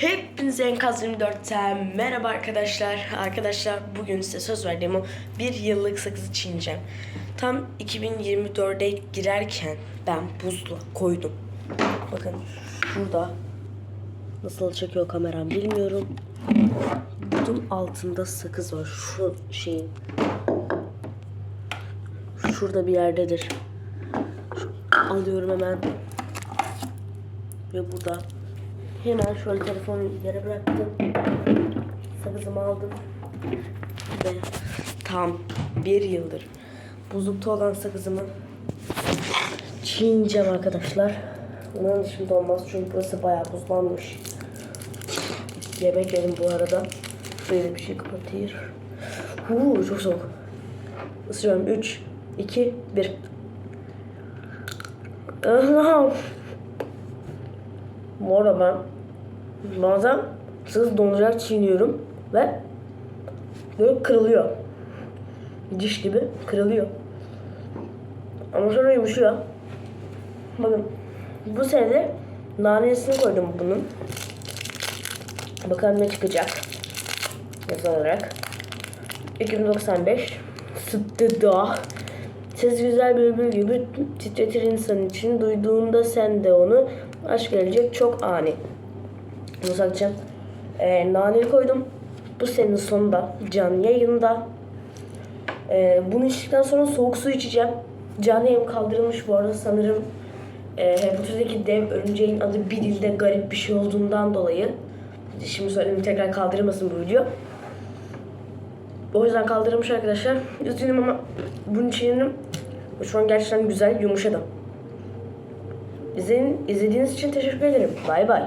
Hepinize Enkaz 24'ten merhaba arkadaşlar. Arkadaşlar bugün size söz verdiğim o bir yıllık sakızı çiğneyeceğim. Tam 2024'e girerken ben buzla koydum. Bakın şurada nasıl çekiyor kameram bilmiyorum. Bunun altında sakız var. Şu şeyin. Şurada bir yerdedir. Alıyorum hemen. Ve burada Hemen şöyle telefonu yere bıraktım. Sakızımı aldım. Ve tam bir yıldır buzlukta olan sakızımı çiğneyeceğim arkadaşlar. Umarım şimdi olmaz çünkü burası bayağı buzlanmış. Yemek yedim bu arada. Şöyle bir şey kapatayım. Huu çok soğuk. Isırıyorum. 3, 2, 1. Arada ben bazen sız dondurarak çiğniyorum ve böyle kırılıyor. Diş gibi kırılıyor. Ama sonra yumuşuyor. Bakın bu sene nanesini koydum bunun. Bakalım ne çıkacak. Yazı olarak. 295 Sıttı da. Ses güzel bülbül gibi titretir insan için. Duyduğunda sen de onu aşk gelecek çok ani. Bunu saklayacağım. Ee, naneli koydum. Bu senin sonunda canlı yayında. Ee, bunu içtikten sonra soğuk su içeceğim. Canlı yayın kaldırılmış bu arada sanırım e, Harry Potter'daki dev örümceğin adı bir dilde garip bir şey olduğundan dolayı. Şimdi söyleyeyim tekrar kaldırılmasın bu video. O yüzden kaldırılmış arkadaşlar. Üzgünüm ama bunun için şu an gerçekten güzel, yumuşadı. İzlediğiniz için teşekkür ederim. Bay bay.